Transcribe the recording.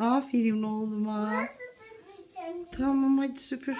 Aferin oğluma. Nasıl? Tamam hadi süpür.